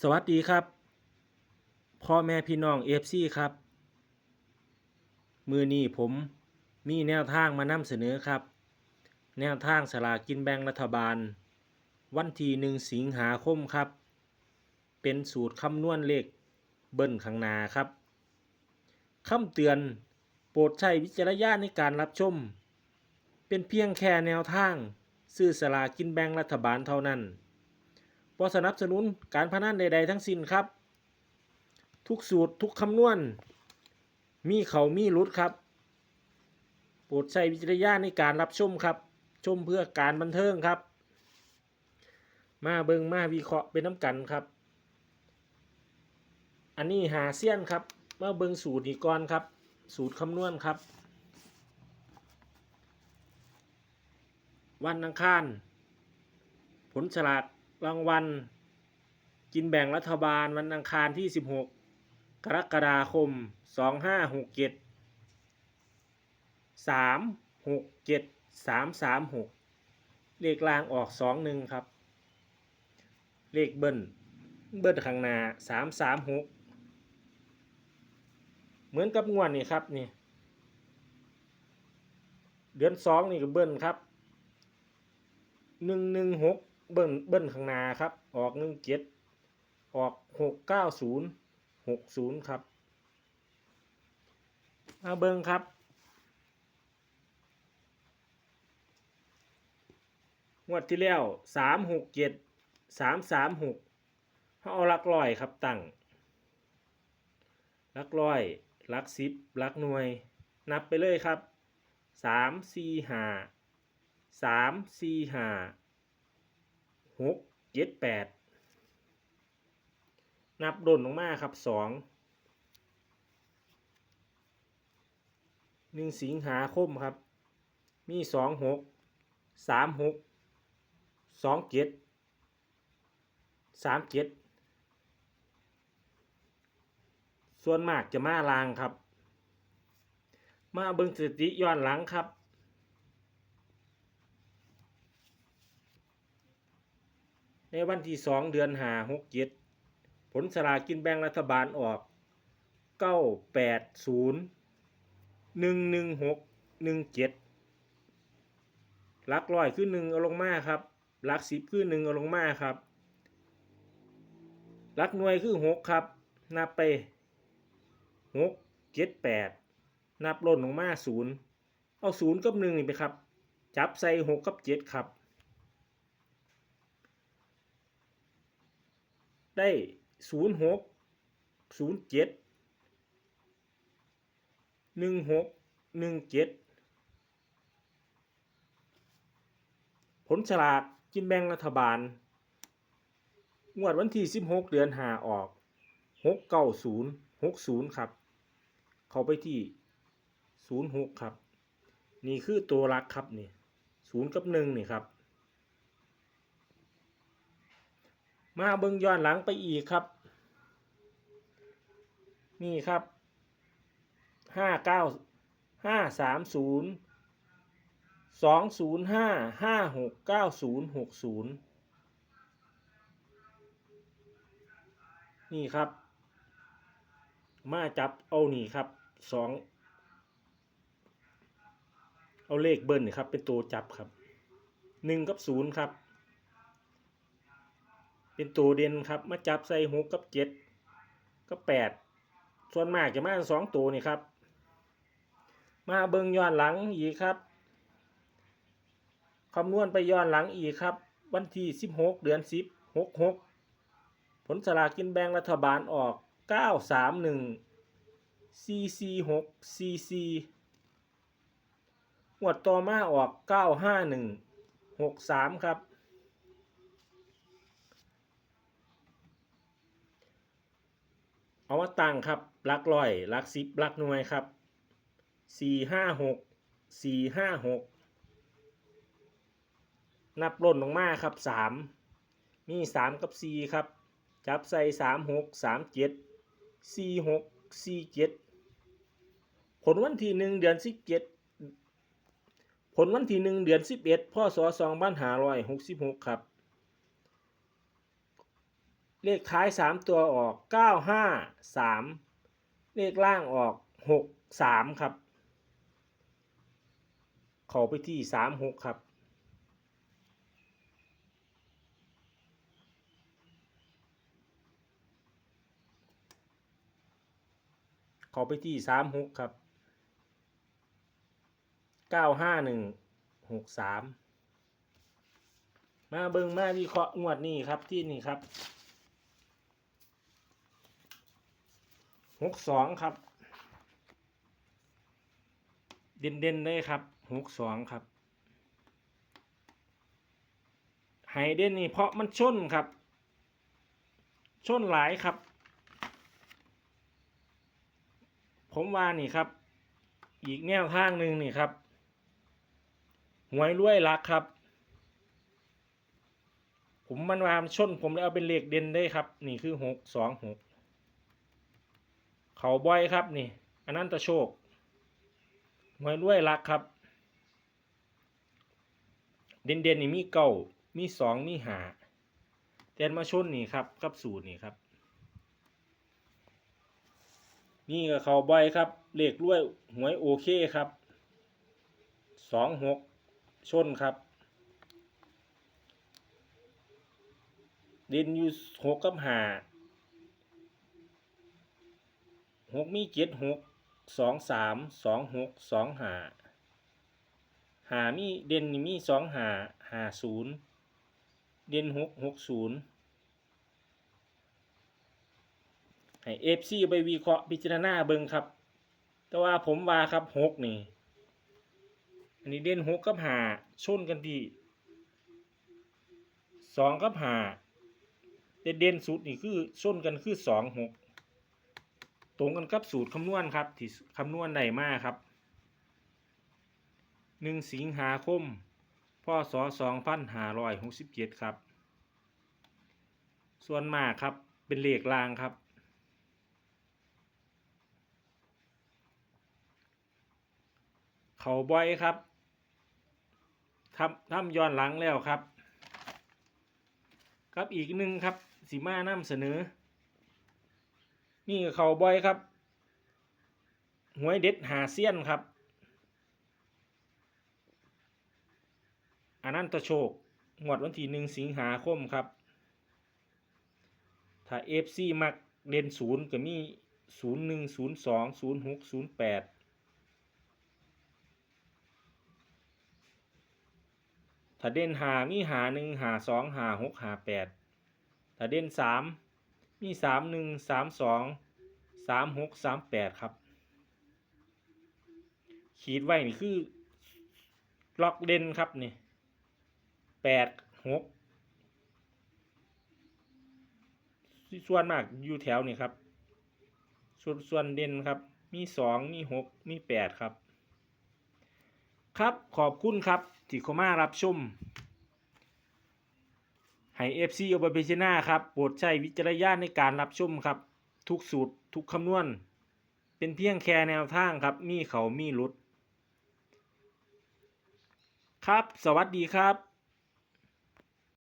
สวัสดีครับพ่อแม่พี่น้องเอฟซีครับ มือนี้ผมมีแนวทางมานำเสนอครับ แนวทางสลากินแบ่งรัฐบาล วันที่หนึ่งสิงหาคมครับ เป็นสูตรคำนวณเลขเบิ้ลข้างนาครับคำเตือนโปรดใช้วิจารณญาณในการรับชม เป็นเพียงแค่แนวทาง ซื้อสลากกินแบ่งรัฐบาลเท่านั้น บ่สนับสนุนการพนันใด ๆ ทั้งสิ้นครับ ทุกสูตรทุกคำนวณ มีเขามีรุดครับ โปรดใช้วิจารณญาณในการรับชมครับ ชมเพื่อการบันเทิงครับ มาเบิงมาวิเคราะห์เป็นน้ำกันครับ อันนี้หาเสี้ยนครับมาเบิงสูตรอีกก่อนครับ สูตรคำนวณครับ วันอังคารผลฉลาก รางวัล กินแบ่งรัฐบาลวันอังคารที่ 16 กรกฎาคม 2567 367 336 เลขล่างออก 21 ครับ เลขเบิ้ลเบิ้ลข้างหน้า 336 เหมือนกับงวดนี่ครับนี่เดือน2นี่ก็เบิ้ลครับ116 เบิ้ลเบิ้ลข้างหน้าครับ ออกหนึ่งเจ็ดออกหกเก้าศูนย์หกศูนย์ครับมาเบิ้งครับงวดที่แล้วสามหกเจ็ดสามสามหกเขาเอาลักร้อยครับตั้งลักร้อยลักสิบหลักหน่วย นับไปเลยครับสามสี่ห้าสามสี่ห้า หกเจ็ดแปดนับดนลงมาครับสองหนึ่งสิงหาคมครับ มีสองหกสามหกสองเจ็ดสามเจ็ดส่วนมากจะมาลางครับ มาเบิ่งสถิติย้อนหลังครับ ในวันที่สองเดือนหาหกเจ็ดผลสลากินแบ่งรัฐบาลออกเก้าแปดศูนย์หนึ่งหนึ่งหกหนึ่งเจ็ดลักร้อยคือหนึ่งเอาลงมาครับลักสิบคือหนึ่งเอาลงมาครับลักหน่วยคือหกครับ นับไปหกเจ็ดแปดนับล่นลงมาศูนย์เอาศูนย์กับหนึ่งนี่ไปครับ จับใส่หกกับเจ็ดครับ ได้ศูนย์หกศูนย์เจ็ดหนึ่งหกหนึ่งเจ็ดผลฉลากกินแบ่งรัฐบาล งวดวันที่สิบหกเดือนหาออกหกเก้าศูนย์หกศูนย์ครับ เข้าไปที่ศูนย์หกครับ นี่คือตัวรักครับนี่ศูนย์กับหนึ่งนี่ครับ มาเบิ่งย้อนหลังไปอีกครับ นี่ครับห้าเก้าห้าสามศูนย์สองศูนย์ห้าห้าหกเก้าศูนย์หกศูนย์นี่ครับ มาจับเอานี่ครับสองเอาเลขเบิ้ลนี่ครับเป็นตัวจับครับหนึ่งกับศูนย์ครับ เป็นตัวเด่นครับ มาจับใส่หกกับเจ็ดกับแปดส่วนมากจะมาสองตัวนี่ครับ มาเบิงย้อนหลังอีกครับคำนวณไปย้อนหลังอีกครับ วันที่สิบหกเดือนสิบหกหกผลสลากกินแบ่งรัฐบาลออกเก้าสามหนึ่งซีซีหกซีซีงวดต่อมาออกเก้าห้าหนึ่งหกสามครับ เอามาตั้งครับหลักร้อยหลักสิบหลักหน่วยครับสี่ห้าหกสี่ห้าหกนับล่นลงมาครับสามมีสามกับสี่ครับ จับใส่สามหกสามเจ็ดสี่หกสี่เจ็ดผลวันที่หนึ่งเดือนสิบเจ็ดผลวันที่หนึ่งเดือนสิบเอ็ดพศสองพันหาร้อยหกสิบหกครับ เลขท้ายสามตัวออกเก้าห้าสามเลขล่างออกหกสามครับ เข้าไปที่สามหกครับ เข้าไปที่สามหกครับเก้าห้าหนึ่งหกสามมาเบิงมาวิเคราะห์งวดนี้ครับที่นี่ครับ หกสองครับ เด่นเด่นๆเลยครับหกสองครับไฮเด่นนี่เพราะมันชนครับ ชนหลายครับ ผมว่านี่ครับ อีกแนวทางหนึ่งนี่ครับหวยรวยรักครับ ผมมันวามชนผมเลยเอาเป็นเลขเด่นได้ครับ นี่คือหกสองหก เขาบ่อยครับนี่อันนั้นตะโชคหวยรวยรักครับ เด่นเด่นๆนี่มีเก้ามีสองมีหาแต่มาชนนี่ครับกับสูตรนี่ครับ นี่ก็เขาบ่อยครับเลขรวยหวยโอเคครับสองหกชนครับเด่นอยู่หกกับหา หกมีเจ็ดหกสองสามสองหกสองหาหามีเด่นมีสองหาหาศูนย์เด่นหกหกศูนย์ให้เอฟซีไปวิเคราะห์พิจารณาเบิ่งครับ แต่ว่าผมว่าครับหกนี่ อันนี้เด่นหกกับหาชนกันที่สองกับหาเด่นเด่นสุดนี่คือชนกันคือสองหก ตรงกันกับสูตรคำนวณครับ ที่คำนวณได้มาครับหนึ่งสิงหาคมพศสองพันหาร้อยหกสิบเจ็ดครับ ส่วนมากครับเป็นเลขรางครับ เขาบ่อยครับทำทำย้อนหลังแล้วครับ ครับอีกหนึ่งครับสีมานำเสนอ นี่เขาบ่อยครับ หวยเด็ดหาเซียนครับอนันตโชคงวดวันที่หนึ่งสิงหาคมครับ ถ้าเอฟซีมักเด่นศูนย์ก็มีศูนย์หนึ่งศูนย์สองศูนย์หกศูนย์แปดถ้าเด่นหามีหาหนึ่งหาสองหาหกหาแปดถ้าเด่นสาม มีสามหนึ่งสามสองสามหกสามแปดครับ ขีดไว้นี่คือล็อกเด่นครับนี่แปดหกส่วนมากอยู่แถวนี่ครับ ส่วนส่วนเด่นครับ มีสองมีหกมีแปดครับ ครับขอบคุณครับที่เข้ามารับชม ให้ FC โอเบเบชนาครับ โปรดใช้วิจารณญาณในการรับชมครับ ทุกสูตรทุกคำนวณ เป็นเพียงแค่แนวทางครับ มีเขามีหลุด ครับ สวัสดีครับ